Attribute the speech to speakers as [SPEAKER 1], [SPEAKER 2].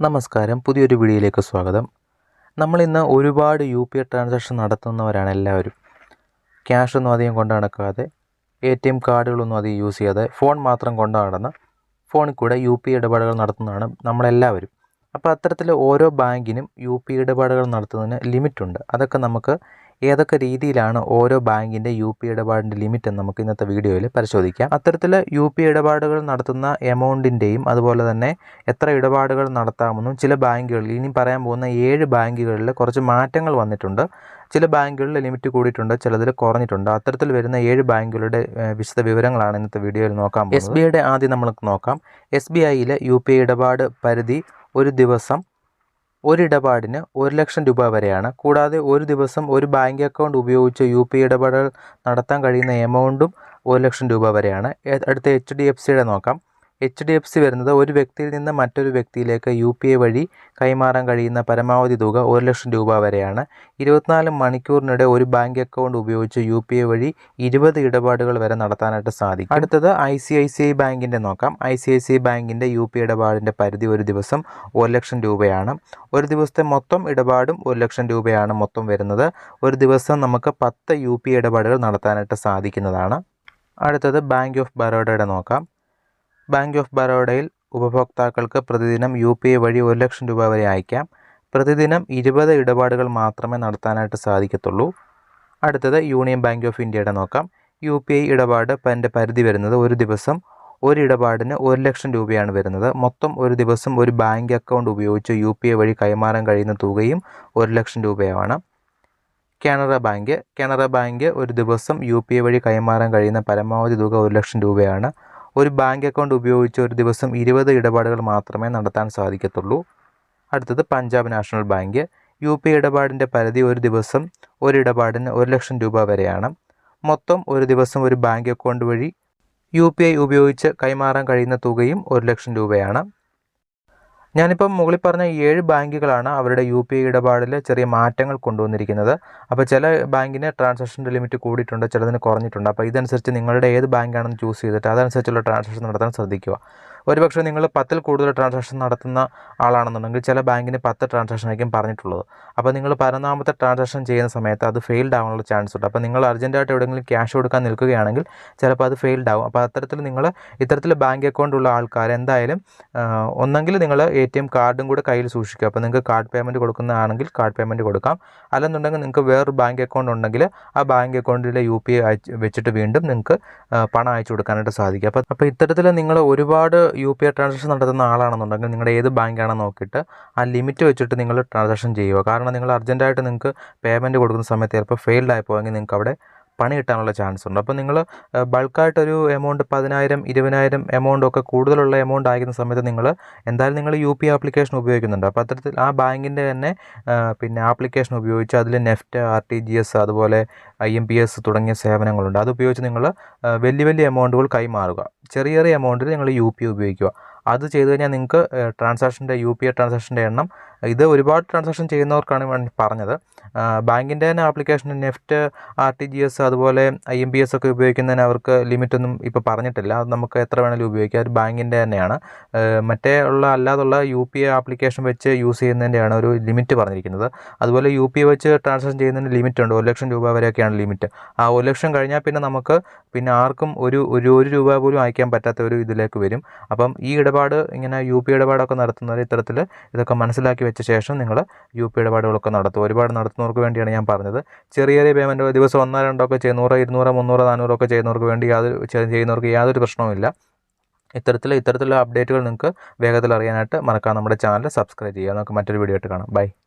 [SPEAKER 1] നമസ്കാരം. പുതിയൊരു വീഡിയോയിലേക്ക് സ്വാഗതം. നമ്മൾ ഇന്ന് ഒരുപാട് യു പി ഐ ട്രാൻസാക്ഷൻ നടത്തുന്നവരാണ് എല്ലാവരും. ക്യാഷൊന്നും അധികം കൊണ്ട് നടക്കാതെ എ ടി എം കാർഡുകളൊന്നും അധികം യൂസ് ചെയ്യാതെ ഫോൺ മാത്രം കൊണ്ട് നടന്ന് ഫോണിൽ കൂടെ യു പി ഇടപാടുകൾ നടത്തുന്നതാണ് നമ്മളെല്ലാവരും. അപ്പോൾ അത്തരത്തിൽ ഓരോ ബാങ്കിനും യു പി ഇടപാടുകൾ നടത്തുന്നതിന് ലിമിറ്റുണ്ട് അതൊക്കെ നമുക്ക് ഏതൊക്കെ രീതിയിലാണ് ഓരോ ബാങ്കിന്റെ യു പി ഇടപാടിന്റെ ലിമിറ്റ് എന്ന് നമുക്ക് ഇന്നത്തെ വീഡിയോയിൽ പരിശോധിക്കാം. അത്തരത്തിൽ യു പി ഇടപാടുകൾ നടത്തുന്ന എമൗണ്ടിന്റെയും അതുപോലെ തന്നെ എത്ര ഇടപാടുകൾ നടത്താമെന്നും ചില ബാങ്കുകളിൽ ഇനി പറയാൻ പോകുന്ന ഏഴ് ബാങ്കുകളിൽ കുറച്ച് മാറ്റങ്ങൾ വന്നിട്ടുണ്ട്. ചില ബാങ്കുകളിൽ ലിമിറ്റ് കൂടിയിട്ടുണ്ട് ചിലതിൽ കുറഞ്ഞിട്ടുണ്ട്. അത്തരത്തിൽ വരുന്ന ഏഴ് ബാങ്കുകളുടെ വിശദ വിവരങ്ങളാണ് ഇന്നത്തെ വീഡിയോയിൽ നോക്കാം എസ് ബി ഐയുടെ ആദ്യം നമുക്ക് നോക്കാം. എസ് ബി ഐയിലെ യു പി ഐ ഇടപാട് പരിധി ഒരു ദിവസം ഒരു ഇടപാടിന് ഒരു ലക്ഷം രൂപ വരെയാണ്. കൂടാതെ ഒരു ദിവസം ഒരു ബാങ്ക് അക്കൗണ്ട് ഉപയോഗിച്ച് യു പി ഇടപാടുകൾ നടത്താൻ കഴിയുന്ന എമൗണ്ടും ഒരു ലക്ഷം രൂപ വരെയാണ്. അടുത്ത എച്ച് ഡി എഫ് സിയുടെ നോക്കാം. എച്ച് ഡി എഫ് സി വരുന്നത് ഒരു വ്യക്തിയിൽ നിന്ന് മറ്റൊരു വ്യക്തിയിലേക്ക് യു പി ഐ വഴി കൈമാറാൻ കഴിയുന്ന പരമാവധി തുക ഒരു ലക്ഷം രൂപ വരെയാണ്. ഇരുപത്തിനാല് മണിക്കൂറിനിടെ ഒരു ബാങ്ക് അക്കൗണ്ട് ഉപയോഗിച്ച് യു പി ഐ വഴി ഇരുപത് ഇടപാടുകൾ വരെ നടത്താനായിട്ട് സാധിക്കും. അടുത്തത് I C I C I ബാങ്കിന്റെ നോക്കാം. I C I C I ബാങ്കിന്റെ യു പി ഇടപാടിന്റെ പരിധി ഒരു ദിവസം ഒരു ലക്ഷം രൂപയാണ്. ഒരു ദിവസത്തെ മൊത്തം ഇടപാടും ഒരു ലക്ഷം രൂപയാണ് മൊത്തം വരുന്നത്. ഒരു ദിവസം നമുക്ക് പത്ത് യു പി ഇടപാടുകൾ നടത്താനായിട്ട് സാധിക്കുന്നതാണ്. അടുത്തത് ബാങ്ക് ഓഫ് ബറോഡയുടെ നോക്കാം. ബാങ്ക് ഓഫ് ബറോഡയിൽ ഉപഭോക്താക്കൾക്ക് പ്രതിദിനം യു പി ഐ വഴി ഒരു ലക്ഷം രൂപ വരെ അയക്കാം. പ്രതിദിനം ഇരുപത് ഇടപാടുകൾ മാത്രമേ നടത്താനായിട്ട് സാധിക്കത്തുള്ളൂ. അടുത്തത് യൂണിയൻ ബാങ്ക് ഓഫ് ഇന്ത്യയുടെ നോക്കാം. യു പി ഐ ഇടപാട് എന്റെ പരിധി വരുന്നത് ഒരു ദിവസം ഒരു ഇടപാടിന് ഒരു ലക്ഷം രൂപയാണ് വരുന്നത്. മൊത്തം ഒരു ദിവസം ഒരു ബാങ്ക് അക്കൗണ്ട് ഉപയോഗിച്ച് യു പി ഐ വഴി കൈമാറാൻ കഴിയുന്ന തുകയും ഒരു ലക്ഷം രൂപയാണ്. കാനറ ബാങ്ക് കാനറ ബാങ്ക് ഒരു ദിവസം യു പി ഐ വഴി കൈമാറാൻ കഴിയുന്ന പരമാവധി തുക ഒരു ലക്ഷം രൂപയാണ്. ഒരു ബാങ്ക് അക്കൗണ്ട് ഉപയോഗിച്ച് ഒരു ദിവസം ഇരുപത് ഇടപാടുകൾ മാത്രമേ നടത്താൻ സാധിക്കത്തുള്ളൂ. അടുത്തത് Punjab national bank. U P ഇടപാടിന്റെ പരിധി ഒരു ദിവസം ഒരു ഇടപാടിന് ഒരു ലക്ഷം രൂപ വരെയാണ്. മൊത്തം ഒരു ദിവസം ഒരു ബാങ്ക് അക്കൗണ്ട് വഴി യു പി ഐ ഉപയോഗിച്ച് കൈമാറാൻ കഴിയുന്ന തുകയും ഒരു ലക്ഷം രൂപയാണ്. ഞാനിപ്പം മുകളിൽ പറഞ്ഞ ഏഴ് ബാങ്കുകളാണ് അവരുടെ യു പി ഐ ഇടപാടിൽ ചെറിയ മാറ്റങ്ങൾ കൊണ്ടുവന്നിരിക്കുന്നത്. അപ്പോൾ ചില ബാങ്കിന് ട്രാൻസാക്ഷന്റെ ലിമിറ്റ് കൂടിയിട്ടുണ്ട് ചിലതിന് കുറഞ്ഞിട്ടുണ്ട്. അപ്പോൾ ഇതനുസരിച്ച് നിങ്ങളുടെ ഏത് ബാങ്കാണെന്ന് ചൂസ് ചെയ്തിട്ട് അതനുസരിച്ചുള്ള ട്രാൻസാക്ഷൻ നടത്താൻ ശ്രദ്ധിക്കുക. ഒരുപക്ഷെ നിങ്ങൾ പത്തിൽ കൂടുതൽ ട്രാൻസാക്ഷൻ നടത്തുന്ന ആളാണെന്നുണ്ടെങ്കിൽ ചില ബാങ്കിന് പത്ത് ട്രാൻസാക്ഷൻ ആയിരിക്കും പറഞ്ഞിട്ടുള്ളത്. അപ്പോൾ നിങ്ങൾ പതിനൊന്നാമത്തെ ട്രാൻസാക്ഷൻ ചെയ്യുന്ന സമയത്ത് അത് ഫെയിൽഡ് ആവാനുള്ള ചാൻസ് ഉണ്ട്. അപ്പോൾ നിങ്ങൾ അർജന്റായിട്ട് എവിടെയെങ്കിലും ക്യാഷ് കൊടുക്കാൻ നിൽക്കുകയാണെങ്കിൽ ചിലപ്പോൾ അത് ഫെയിൽഡ് ആവും. അപ്പോൾ അത്തരത്തിൽ നിങ്ങൾ ഇത്തരത്തിൽ ബാങ്ക് അക്കൗണ്ട് ഉള്ള ആൾക്കാർ എന്തായാലും ഒന്നെങ്കിൽ നിങ്ങൾ എ ടി എം കാർഡും കൂടെ കയ്യിൽ സൂക്ഷിക്കുക. അപ്പോൾ നിങ്ങൾക്ക് കാർഡ് പേയ്മെന്റ് കൊടുക്കുന്നതാണെങ്കിൽ കാർഡ് പേയ്മെന്റ് കൊടുക്കാം. അല്ലെന്നുണ്ടെങ്കിൽ നിങ്ങൾക്ക് വേറൊരു ബാങ്ക് അക്കൗണ്ട് ഉണ്ടെങ്കിൽ ആ ബാങ്ക് അക്കൗണ്ടിലെ യു പി ഐ വെച്ചിട്ട് വീണ്ടും നിങ്ങൾക്ക് പണം അയച്ചു കൊടുക്കാനായിട്ട് സാധിക്കും. അപ്പോൾ അപ്പോൾ ഇത്തരത്തിൽ നിങ്ങൾ ഒരുപാട് യു പി ഐ ട്രാൻസാക്ഷൻ നടത്തുന്ന ആളാണെന്നുണ്ടെങ്കിൽ നിങ്ങളുടെ ഏത് ബാങ്കാണെന്ന് നോക്കിയിട്ട് ആ ലിമിറ്റ് വെച്ചിട്ട് നിങ്ങൾ ട്രാൻസാക്ഷൻ ചെയ്യുക. കാരണം നിങ്ങൾ അർജന്റായിട്ട് നിങ്ങൾക്ക് പേയ്മെന്റ് കൊടുക്കുന്ന സമയത്ത് ചിലപ്പോൾ ഫെയിൽഡ് ആയി പോയെങ്കിൽ നിങ്ങൾക്ക് അവിടെ പണി കിട്ടാനുള്ള ചാൻസ് ഉണ്ട്. അപ്പോൾ നിങ്ങൾ ബൾക്കായിട്ടൊരു എമൗണ്ട് പതിനായിരം ഇരുപതിനായിരം എമൗണ്ട് ഒക്കെ കൂടുതലുള്ള എമൗണ്ട് ആയിരിക്കുന്ന സമയത്ത് നിങ്ങൾ എന്തായാലും നിങ്ങൾ യു പി ആപ്ലിക്കേഷൻ ഉപയോഗിക്കുന്നുണ്ട്. അപ്പോൾ അത്തരത്തിൽ ആ ബാങ്കിന്റെ തന്നെ പിന്നെ ആപ്ലിക്കേഷൻ ഉപയോഗിച്ച് അതിൽ NEFT R T G S അതുപോലെ ഐ എം പി എസ് തുടങ്ങിയ സേവനങ്ങളുണ്ട്. അതുപയോഗിച്ച് നിങ്ങൾ വലിയ വലിയ എമൗണ്ടുകൾ കൈമാറുക. ചെറിയ ചെറിയ എമൗണ്ടിൽ നിങ്ങൾ യു പി ഉപയോഗിക്കുക. അത് ചെയ്തു കഴിഞ്ഞാൽ നിങ്ങൾക്ക് ട്രാൻസാക്ഷന്റെ യു പി ഐ ട്രാൻസാക്ഷന്റെ എണ്ണം ഇത് ഒരുപാട് ട്രാൻസാക്ഷൻ ചെയ്യുന്നവർക്കാണ് പറഞ്ഞത്. ബാങ്കിന്റെ തന്നെ application NEFT R T G S അതുപോലെ ഐ എം പി എസ് ഒക്കെ ഉപയോഗിക്കുന്നതിന് അവർക്ക് ലിമിറ്റൊന്നും ഇപ്പോൾ പറഞ്ഞിട്ടില്ല. അത് നമുക്ക് എത്ര വേണമെങ്കിലും ഉപയോഗിക്കാം. അത് ബാങ്കിന്റെ തന്നെയാണ്. മറ്റേ ഉള്ള അല്ലാതുള്ള യു പി ഐ ആപ്ലിക്കേഷൻ വെച്ച് യൂസ് ചെയ്യുന്നതിന്റെയാണ് ഒരു ലിമിറ്റ് പറഞ്ഞിരിക്കുന്നത്. അതുപോലെ യു പി ഐ വെച്ച് ട്രാൻസാക്ഷൻ ചെയ്യുന്നതിന് ലിമിറ്റ് ഉണ്ട്. ഒരു ലക്ഷം രൂപ വരെയൊക്കെയാണ് ലിമിറ്റ്. ആ ഒരു ലക്ഷം കഴിഞ്ഞാൽ പിന്നെ നമുക്ക് പിന്നെ ആർക്കും ഒരു ഒരു ഒരു രൂപ പോലും അയക്കാൻ പറ്റാത്ത ഒരു ഇതിലേക്ക് വരും. അപ്പം ഈ ഇടപാട് ഇങ്ങനെ യു പി ഇടപാടൊക്കെ നടത്തുന്നവർ ഇത്തരത്തിൽ ഇതൊക്കെ മനസ്സിലാക്കി വെച്ച ശേഷം നിങ്ങൾ യു പി ഇടപാടുകളൊക്കെ നടത്തും. ഒരുപാട് നടത്തുന്നവർക്ക് വേണ്ടിയാണ് ഞാൻ പറഞ്ഞത്. ചെറിയ ചെറിയ പേയ്മെന്റ് ദിവസം ഒന്നോ രണ്ടോ ഒക്കെ ചെയ്യുന്നൂറ് ഇരുന്നൂറ് മുന്നൂറ് നാനൂറൊക്കെ ചെയ്യുന്നവർക്ക് വേണ്ടി യാതൊരു ചെയ്യുന്നവർക്ക് യാതൊരു പ്രശ്നവുമില്ല. ഇത്തരത്തിൽ ഇത്തരത്തിലുള്ള അപ്ഡേറ്റുകൾ നിങ്ങൾക്ക് വേഗത്തിൽ അറിയാനായിട്ട് മറക്കാം നമ്മുടെ ചാനൽ സബ്സ്ക്രൈബ് ചെയ്യുക. നമുക്ക് മറ്റൊരു വീഡിയോ ആയിട്ട് കാണാം. ബൈ.